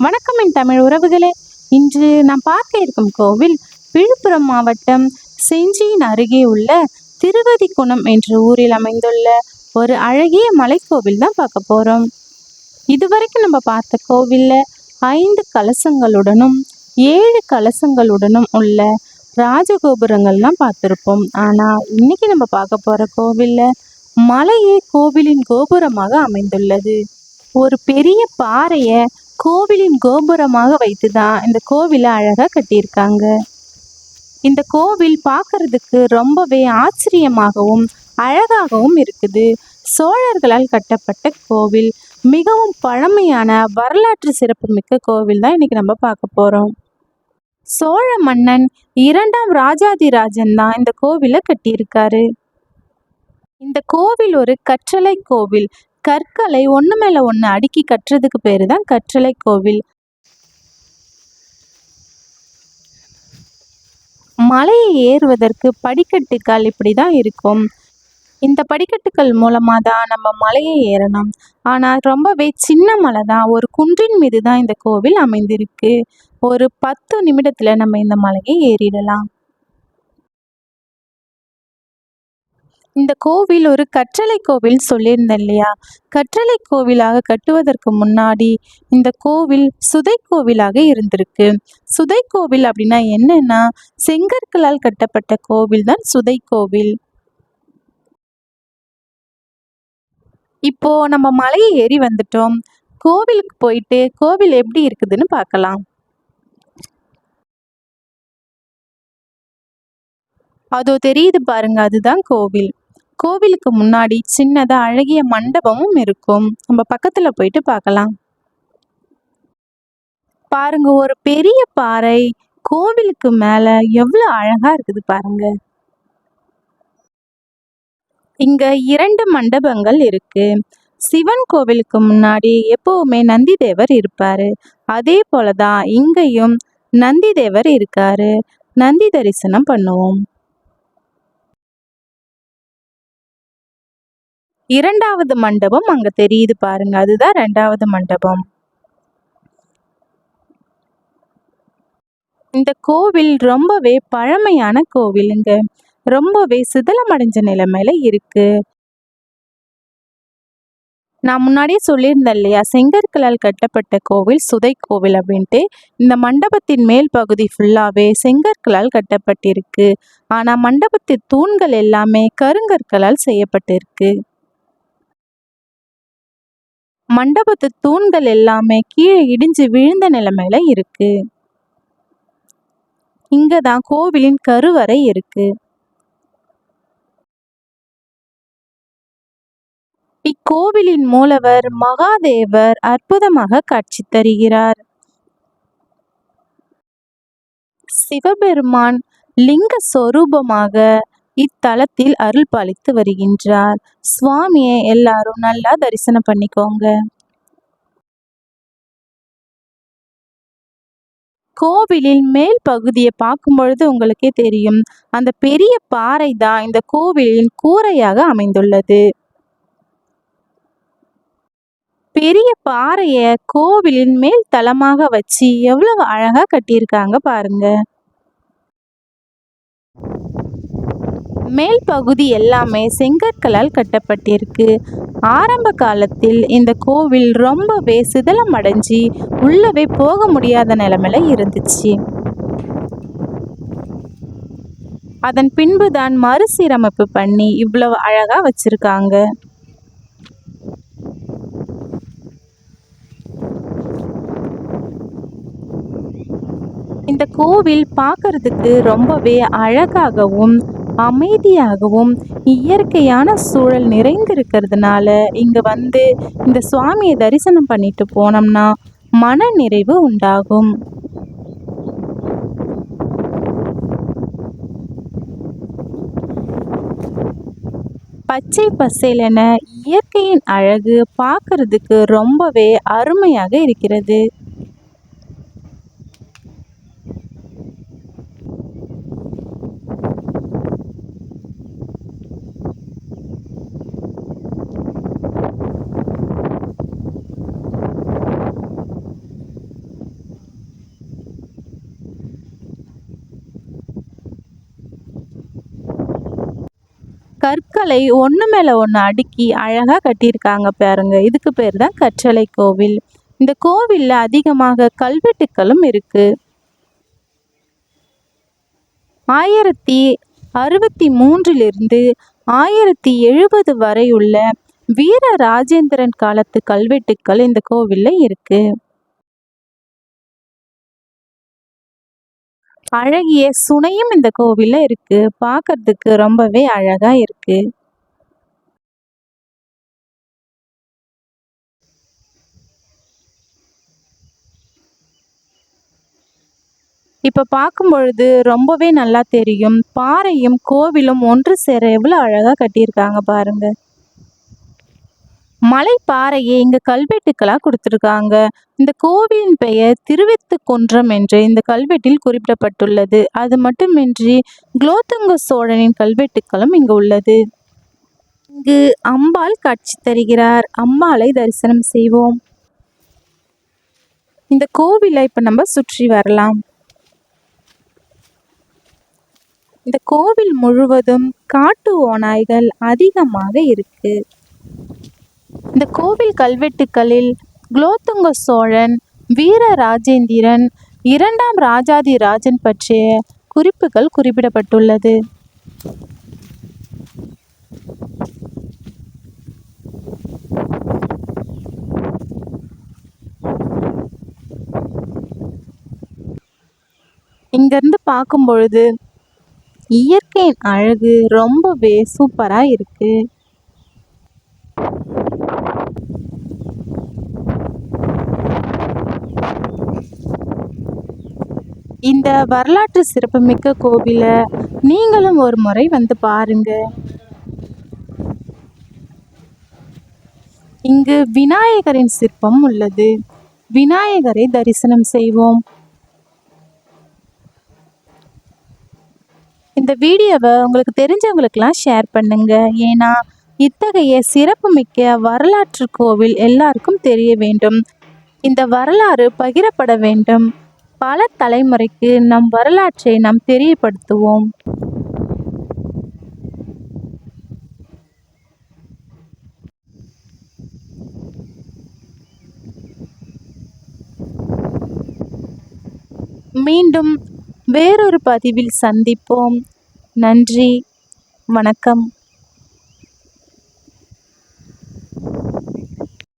வணக்கம் என் தமிழ் உறவுகளே. இன்று நாம் பார்க்க இருக்கும் கோவில் விழுப்புரம் மாவட்டம் செஞ்சியின் அருகே உள்ள திருவதிக்குணம் என்ற ஊரில் அமைந்துள்ள ஒரு அழகிய மலைக்கோவில் தான் பார்க்க போகிறோம் இதுவரைக்கும் நம்ம பார்த்த கோவிலில் ஐந்து கலசங்களுடனும் ஏழு கலசங்களுடனும் உள்ள ராஜகோபுரங்கள்லாம் பார்த்துருப்போம். ஆனால் இன்னைக்கு நம்ம பார்க்க போகிற கோவிலில் மலையே கோவிலின் கோபுரமாக அமைந்துள்ளது. ஒரு பெரிய பாறையை கோவிலின் கோபுரமாக வைத்து தான் இந்த கோவிலை அழகாக கட்டியிருக்காங்க. இந்த கோவில் பார்க்கறதுக்கு ரொம்பவே ஆச்சரியமாகவும் அழகாகவும் இருக்குது. சோழர்களால் கட்டப்பட்ட கோவில் மிகவும் பழமையான வரலாற்று சிறப்புமிக்க கோவில் தான் இன்னைக்கு நம்ம பார்க்க போகிறோம் சோழ மன்னன் இரண்டாம் ராஜாதிராஜன் தான் இந்த கோவிலை கட்டியிருக்காரு. இந்த கோவில் ஒரு கற்றளை கோவில் கற்களை ஒன்று மேலே ஒன்று அடுக்கி கட்டுறதுக்கு பேர் தான் கற்றலை கோவில். மலையை ஏறுவதற்கு படிக்கட்டுகள் இப்படி தான் இருக்கும். இந்த படிக்கட்டுகள் மூலமாக தான் நம்ம மலையை ஏறணும். ஆனால் ரொம்பவே சின்ன மலை தான் ஒரு குன்றின் மீது தான் இந்த கோவில் அமைந்திருக்கு. ஒரு பத்து நிமிடத்தில் நம்ம இந்த மலையை ஏறிடலாம். இந்த கோவில் ஒரு கற்றளை கோவில் சொல்லியிருந்தேன் இல்லையா? கற்றளை கோவிலாக கட்டுவதற்கு முன்னாடி இந்த கோவில் சுதை கோவிலாக இருந்திருக்கு. சுதை கோவில் அப்படின்னா என்னன்னா செங்கற்களால் கட்டப்பட்ட கோவில் தான் சுதை கோவில். இப்போ நம்ம மலையை ஏறி வந்துட்டோம். கோவிலுக்கு போயிட்டு கோவில் எப்படி இருக்குதுன்னு பார்க்கலாம். அதோ தெரியுது பாருங்க அதுதான் கோவில். கோவிலுக்கு முன்னாடி சின்னதா அழகிய மண்டபமும் இருக்கும். நம்ம பக்கத்துல போயிட்டு பார்க்கலாம் பாருங்க ஒரு பெரிய பாறை கோவிலுக்கு மேல எவ்வளவு அழகா இருக்குது பாருங்க. இங்க இரண்டு மண்டபங்கள் இருக்கு. சிவன் கோவிலுக்கு முன்னாடி எப்பவுமே நந்தி தேவர் இருப்பாரு. அதே போலதான் இங்கேயும் நந்தி தேவர் இருக்காரு. நந்தி தரிசனம் பண்ணுவோம். இரண்டாவது மண்டபம் அங்க தெரியுது பாருங்க. அதுதான் ரெண்டாவது மண்டபம். இந்த கோவில் ரொம்பவே பழமையான கோவிலுங்க. ரொம்பவே சிதிலமடைஞ்ச நிலைமையில இருக்கு. நான் முன்னாடியே சொல்லியிருந்தேன் இல்லையா? செங்கற்களால் கட்டப்பட்ட கோவில் சுதை கோவில் அப்படின்ட்டு. இந்த மண்டபத்தின் மேல் பகுதி ஃபுல்லாவே செங்கற்களால் கட்டப்பட்டிருக்கு. ஆனா மண்டபத்தின் தூண்கள் எல்லாமே கருங்கற்களால் செய்யப்பட்டிருக்கு. மண்டபத்து தூண்கள் எல்லாமே கீழே இடிஞ்சு விழுந்த நிலைமையில இருக்கு. இங்க தான் கோவிலின் கருவறை இருக்கு. இக்கோவிலின் மூலவர் மகாதேவர் அற்புதமாக காட்சி தருகிறார். சிவபெருமான் லிங்க சொரூபமாக இத்தலத்தில் அருள் பாலித்து வருகின்றார். சுவாமியை எல்லாரும் நல்லா தரிசனம் பண்ணிக்கோங்க. கோவிலின் மேல் பகுதியை பார்க்கும் பொழுது உங்களுக்கே தெரியும். அந்த பெரிய பாறை தான் இந்த கோவிலின் கூரையாக அமைந்துள்ளது. பெரிய பாறையை கோவிலின் மேல் தளமாக வச்சு எவ்வளவு அழகா கட்டியிருக்காங்க பாருங்க. மேல் பகுதி எல்லாமே செங்கற்களால் கட்டப்பட்டிருக்கு. ஆரம்ப காலத்தில் இந்த கோவில் ரொம்பவே சிதலம் அடைஞ்சி உள்ளவே போக முடியாத நிலமையில இருந்துச்சு. அதன் பின்பு தான் மறுசீரமைப்பு பண்ணி இவ்வளவு அழகா வச்சிருக்காங்க. இந்த கோவில் பார்க்கறதுக்கு ரொம்பவே அழகாகவும் அமைதியாகவும் இயற்கையான சூழல் நிறைந்திருக்கிறதுனால இங்கே வந்து இந்த சுவாமியை தரிசனம் பண்ணிட்டு போனோம்னா மன நிறைவு உண்டாகும். பச்சை பசேலென இயற்கையின் அழகு பார்க்கறதுக்கு ரொம்பவே அருமையாக இருக்கிறது. கற்களை ஒன்று மேலே ஒன்று அடுக்கி அழகாக கட்டியிருக்காங்க பாருங்க. இதுக்கு பேர் தான் கற்றலை கோவில். இந்த கோவிலில் அதிகமாக கல்வெட்டுக்களும் இருக்குது ஆயிரத்தி அறுபத்தி மூன்றிலிருந்து ஆயிரத்தி எழுபது வரை உள்ள வீர ராஜேந்திரன் காலத்து கல்வெட்டுக்கள் இந்த கோவிலில் இருக்குது அழகிய சுனையும் இந்த கோவிலில் இருக்கு. பார்க்கறதுக்கு ரொம்பவே அழகா இருக்கு. இப்போ பார்க்கும் பொழுது ரொம்பவே நல்லா தெரியும். பாறையும் கோவிலும் ஒன்று சேர எவ்வளோ அழகாக கட்டியிருக்காங்க பாருங்க. மலைப்பாறையை இங்கே இங்க கல்வெட்டுக்களாக கொடுத்துருக்காங்க. இந்த கோவிலின் பெயர் திருவித்து குன்றம் என்று இந்த கல்வெட்டில் குறிப்பிடப்பட்டுள்ளது. அது மட்டுமின்றி குலோத்துங்க சோழனின் கல்வெட்டுக்களும் இங்கு உள்ளது. இங்கு அம்பாள் காட்சி தருகிறார். அம்பாளை தரிசனம் செய்வோம். இந்த கோவிலை இப்போ நம்ம சுற்றி வரலாம். இந்த கோவில் முழுவதும் காட்டு ஓநாய்கள் அதிகமாக இருக்குது இந்த கோவில் கல்வெட்டுக்களில் குலோத்துங்க சோழன் வீர ராஜேந்திரன் இரண்டாம் ராஜாதி ராஜன் பற்றிய குறிப்புகள் குறிப்பிடப்பட்டுள்ளது. இங்கிருந்து பார்க்கும் பொழுது இயற்கையின் அழகு ரொம்பவே சூப்பராக இருக்குது இந்த வரலாற்று சிறப்புமிக்க கோவிலை நீங்களும் ஒரு முறை வந்து பாருங்க. இங்கு விநாயகரின் சிற்பம் உள்ளது. விநாயகரை தரிசனம் செய்வோம். இந்த வீடியோவை உங்களுக்கு தெரிஞ்சவங்களுக்கெல்லாம் ஷேர் பண்ணுங்க. ஏன்னா இத்தகைய சிறப்புமிக்க வரலாற்று கோவில் எல்லாருக்கும் தெரிய வேண்டும். இந்த வரலாறு பகிரப்பட வேண்டும். பல தலைமுறைக்கு நம் வரலாற்றை நாம் தெரியப்படுத்துவோம். மீண்டும் வேறொரு பதிவில் சந்திப்போம். நன்றி. வணக்கம்.